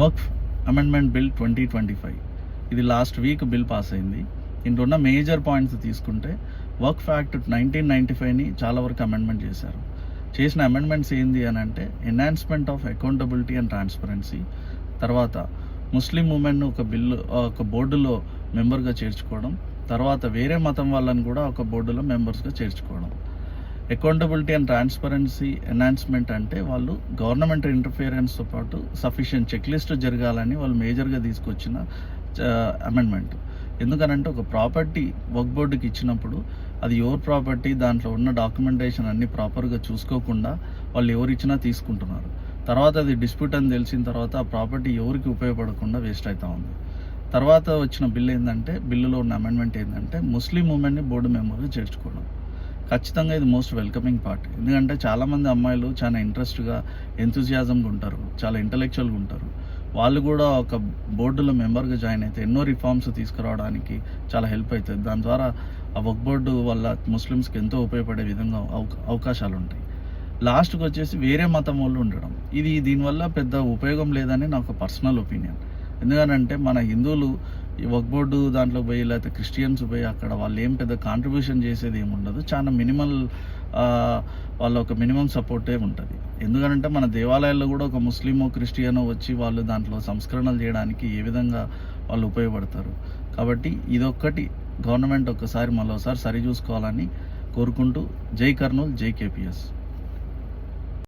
Work amendment bill twenty twenty five. ఇది last week bill pass అయింది. ఇంట్లో ఉన్న మేజర్ పాయింట్స్ తీసుకుంటే వర్క్ ఫ్యాక్ట్ నైన్టీన్ నైంటీ ఫైవ్ని చాలా వరకు అమెండ్మెంట్ చేశారు. చేసిన అమెండ్మెంట్స్ ఏంది అని అంటే enhancement of accountability and transparency. తర్వాత ముస్లిం ఉమెన్ ఒక బిల్లు ఒక బోర్డులో మెంబర్గా చేర్చుకోవడం. తర్వాత వేరే మతం వాళ్ళని కూడా ఒక బోర్డులో మెంబర్స్గా చేర్చుకోవడం. అకౌంటబిలిటీ అండ్ ట్రాన్స్పరెన్సీ ఎన్హాన్స్మెంట్ అంటే వాళ్ళు గవర్నమెంట్ ఇంటర్ఫియరెన్స్తో పాటు సఫిషియెంట్ చెక్ లిస్ట్ జరగాలని వాళ్ళు మేజర్గా తీసుకొచ్చిన అమెండ్మెంట్ ఎందుకనంటే ఒక ప్రాపర్టీ వర్క్ బోర్డుకి ఇచ్చినప్పుడు అది ఎవరి ప్రాపర్టీ దాంట్లో ఉన్న డాక్యుమెంటేషన్ అన్ని ప్రాపర్గా చూసుకోకుండా వాళ్ళు ఎవరు ఇచ్చినా తీసుకుంటున్నారు. తర్వాత అది డిస్ప్యూట్ అని తెలిసిన తర్వాత ఆ ప్రాపర్టీ ఎవరికి ఉపయోగపడకుండా వేస్ట్ అవుతా ఉంది. తర్వాత వచ్చిన బిల్ ఏంటంటే బిల్లులో ఉన్న అమెండ్మెంట్ ఏంటంటే ముస్లిం ఉమెన్ని బోర్డు మెంబర్గా చేర్చుకోవడం ఖచ్చితంగా ఇది మోస్ట్ వెల్కమింగ్ పార్ట్ ఎందుకంటే చాలామంది అమ్మాయిలు చాలా ఇంట్రెస్ట్గా ఎంతూజియాజంగా ఉంటారు. చాలా ఇంటలెక్చువల్గా ఉంటారు. వాళ్ళు కూడా ఒక బోర్డులో మెంబర్గా జాయిన్ అయితే ఎన్నో రిఫార్మ్స్ తీసుకురావడానికి చాలా హెల్ప్ అవుతుంది. దాని ద్వారా ఆ వర్క్ బోర్డు వల్ల ముస్లిమ్స్కి ఎంతో ఉపయోగపడే విధంగా అవకాశాలు ఉంటాయి లాస్ట్కి వచ్చేసి వేరే మతం వాళ్ళు ఉండడం. ఇది దీనివల్ల పెద్ద ఉపయోగం లేదని నాకు పర్సనల్ ఒపీనియన్ ఎందుకనంటే మన హిందువులు ఈ వర్క్ బోర్డు దాంట్లో పోయి లేకపోతే క్రిస్టియన్స్ పోయి అక్కడ వాళ్ళు ఏం పెద్ద కాంట్రిబ్యూషన్ చేసేది ఏమి ఉండదు చాలా మినిమల్ వాళ్ళ ఒక మినిమం సపోర్టే ఉంటుంది. ఎందుకంటే మన దేవాలయాల్లో కూడా ఒక ముస్లిమో క్రిస్టియనో వచ్చి వాళ్ళు దాంట్లో సంస్కరణలు చేయడానికి ఏ విధంగా వాళ్ళు ఉపయోగపడతారు. కాబట్టి ఇదొక్కటి. గవర్నమెంట్ ఒక్కసారి మరోసారి సరిచూసుకోవాలని సరి చూసుకోవాలని కోరుకుంటూ జై కర్నూలు జై కేపీఎస్.